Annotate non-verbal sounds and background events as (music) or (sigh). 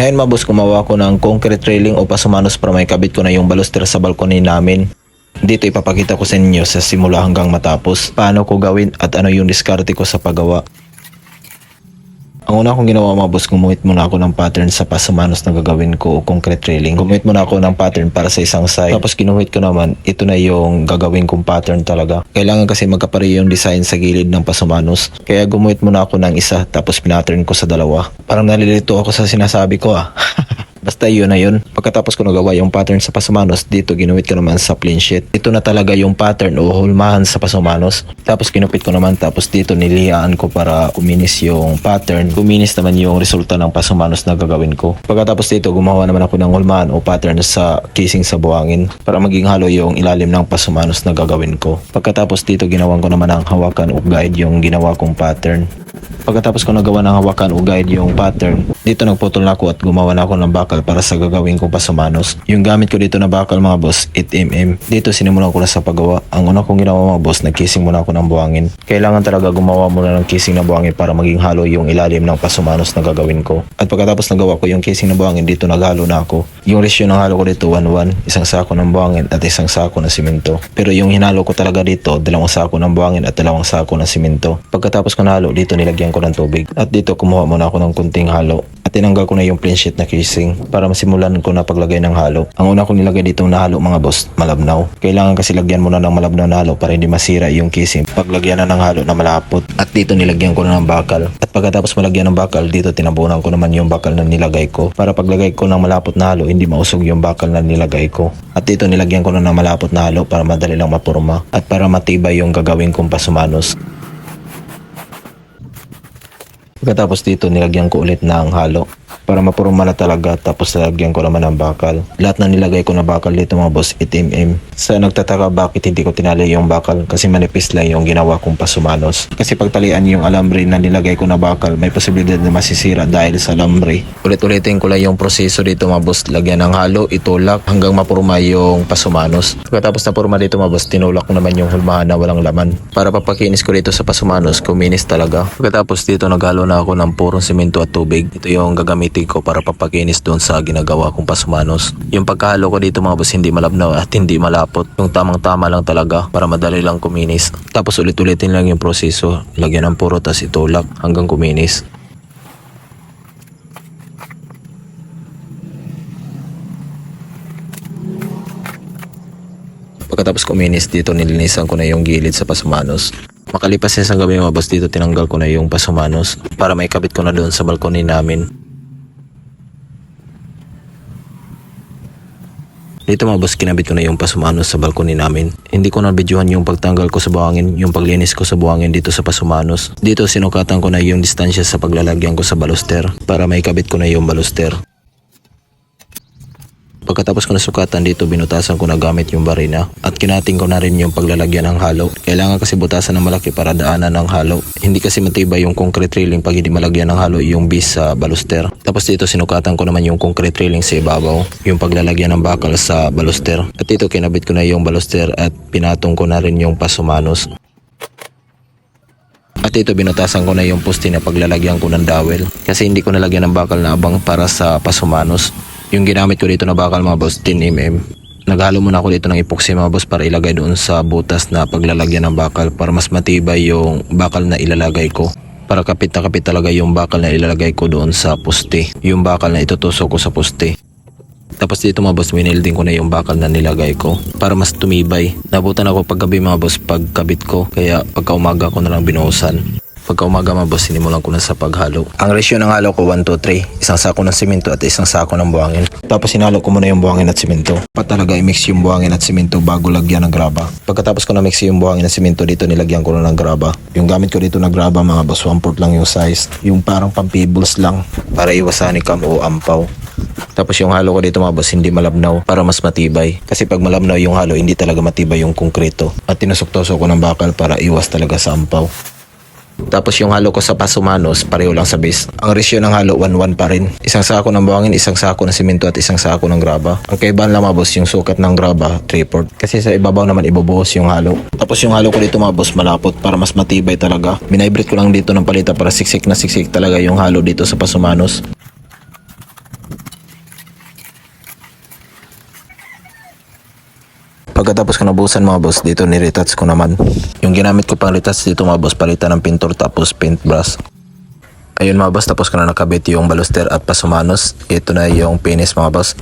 Ngayon mga boss, gumawa ko ng concrete railing o pasumanos para may kabit ko na yung baluster sa balkoni namin. Dito ipapakita ko sa inyo sa simula hanggang matapos paano ko gawin at ano yung diskarte ko sa paggawa. Ang una kong ginawa mga boss, gumuhit muna ako ng pattern sa pasamanos na gagawin ko o concrete railing. Gumuhit muna ako ng pattern para sa isang side. Tapos kinuhit ko naman, ito na yung gagawin kong pattern talaga. Kailangan kasi magkapare yung design sa gilid ng pasamanos. Kaya gumuhit muna ako ng isa tapos pinattern ko sa dalawa. Parang nalilito ako sa sinasabi ko ah. (laughs) Basta yun na yun. Pagkatapos ko nagawa yung pattern sa pasamanos, dito ginuhit ko naman sa plain sheet. Ito na talaga yung pattern o hulmahan sa pasamanos. Tapos kinupit ko naman, tapos dito niliyaan ko para kuminis yung pattern. Kuminis naman yung resulta ng pasamanos na gagawin ko. Pagkatapos dito, gumawa naman ako ng hulmahan o pattern sa casing sa buhangin para maging halo yung ilalim ng pasamanos na gagawin ko. Pagkatapos dito, ginawan ko naman ang hawakan o guide yung ginawa kong pattern. Pagkatapos ko nagawa ng hawakan o guide yung pattern, dito nagputol na ako at gumawa na ako ng bakal para sa gagawin kong pasumanos. Yung gamit ko dito na bakal mga boss, 8mm. Dito sinimulan ko na sa paggawa. Ang una kong ginawa mga boss, nagkising muna ako ng buhangin. Kailangan talaga gumawa muna ng kising na buhangin para maging halo yung ilalim ng pasumanos na gagawin ko. At pagkatapos nagawa ko yung kising na buhangin, dito naghalo na ako. Yung ratio ng halo ko dito 1-1, isang sako ng buhangin at isang sako ng simento. Pero yung hinalo ko talaga dito, dalawang sako ng buhangin at dalawang sako ng simento. Pagkatapos ko nahalo, dito nilagyan ko ng tubig. At dito kumuha muna ako ng kunting halo. At tinanggal ko na yung plain sheet na casing para masimulan ko na paglagay ng halo. Ang una kong nilagay dito na halo mga boss, malabnaw. Kailangan kasi lagyan muna ng malabnaw na halo para hindi masira yung casing. Paglagyan na ng halo na malapot. At dito nilagyan ko na ng bakal. At pagkatapos malagyan ng bakal, dito tinabunan ko naman yung bakal na nilagay ko. Para paglagay ko ng malapot na halo, hindi mausog yung bakal na nilagay ko. At dito nilagyan ko na ng malapot na halo para madali lang mapurma. At para matibay yung gagawin kong pasumanos. Pagkatapos dito, nilagyan ko ulit ng halo para mapuruma na talaga tapos nilagyan ko naman ng bakal. Lahat na nilagay ko na bakal dito mga boss, 8mm. Sa nagtataka bakit hindi ko tinali yung bakal kasi manipis lang yung ginawa kong pasumanos. Kasi pagtalian yung alambre na nilagay ko na bakal, may posibilidad na masisira dahil sa alambre. Ulit-ulitin ko lang yung proseso dito mga boss. Lagyan ng halo, itulak hanggang mapuruma yung pasumanos. Pagkatapos na puruma dito mga boss, tinulak ko naman yung hulmahan na walang laman. Para papakinis ko dito sa pasumanos, kuminis talaga. Pagkatapos dito naghalo na ako ng purong simento at tubig. Ito yung gagamitin ko para papakinis doon sa ginagawa kong pasumanos. Yung pagkahalo ko dito mga boss hindi malabnaw at hindi malapot. Yung tamang tama lang talaga para madali lang kuminis. Tapos ulit-ulitin lang yung proseso. Lagyan ng puro tas itulak hanggang kuminis. Pagkatapos kuminis dito nilinisan ko na yung gilid sa pasumanos. Makalipas sa isang gabi mga boss dito tinanggal ko na yung pasumanos para may kabit ko na doon sa balkoni namin. Dito mga boss, kinabit ko na yung pasumanos sa balkoni namin. Hindi ko na videohan yung pagtanggal ko sa buhangin, yung paglinis ko sa buhangin dito sa pasumanos. Dito sinukatan ko na yung distansya sa paglalagyan ko sa baluster para may kabit ko na yung baluster. Pagkatapos ko nasukatan dito, binutasan ko na gamit yung barina at kinating ko na rin yung paglalagyan ng halo. Kailangan kasi butasan ng malaki para daanan ng halo. Hindi kasi matibay yung concrete railing pag hindi malagyan ng halo yung base sa baluster. Tapos dito sinukatan ko naman yung concrete railing sa ibabaw, yung paglalagyan ng bakal sa baluster. At dito kinabit ko na yung baluster at pinatong ko na rin yung pasumanos. At ito binutasan ko na yung poste na paglalagyan ko ng dowel kasi hindi ko nalagyan ng bakal na abang para sa pasumanos. Yung ginamit ko dito na bakal mga boss 10mm. Naghalo muna ako dito ng epoxy mga boss para ilagay doon sa butas na paglalagyan ng bakal para mas matibay yung bakal na ilalagay ko. Para kapit na kapit talaga yung bakal na ilalagay ko doon sa poste. Yung bakal na itutusok ko sa poste. Tapos dito mga boss, winelding ko na yung bakal na nilagay ko para mas tumibay. Nabutan ako paggabi mga boss pagkabit ko kaya pagka umaga ko na lang binuhusan. Pagka umaga mga boss, sinimulan ko na sa paghalo. Ang ratio ng halo ko 1 to 3. Isang sako ng simento at isang sako ng buhangin. Tapos sinalo ko muna yung buhangin at simento. Pa talaga i-mix yung buhangin at simento bago lagyan ng graba. Pagkatapos ko na mix yung buhangin at simento dito nilagyan ko na ng graba. Yung gamit ko dito na graba mga boss, 1 port lang yung size. Yung parang pampibbles lang para iwasan ni cam o ampaw. Tapos yung halo ko dito mga boss hindi malabnaw para mas matibay. Kasi pag malabnaw yung halo hindi talaga matibay yung konkreto. At tinusok-tusok ko ng bakal para iwas talaga sa ampaw. Tapos yung halo ko sa pasumanos, pareho lang sa base. Ang ratio ng halo, 1-1 pa rin. Isang sako ng buhangin, isang sako ng simento at isang sako ng graba. Ang kaibahan lang mga boss, yung sukat ng graba, 3-port. Kasi sa ibabaw naman ibubuhos yung halo. Tapos yung halo ko dito mga boss, malapot para mas matibay talaga. Minaybrit ko lang dito ng palita para siksik na siksik talaga yung halo dito sa pasumanos. Pagkatapos ko nabusan mga boss, dito niretouch ko naman. Yung ginamit ko pang retouch dito mga boss, palitan ng pintor tapos paintbrush. Ayun mga boss, tapos ko na nakabit yung baluster at pasumanos. Ito na yung finish mga boss.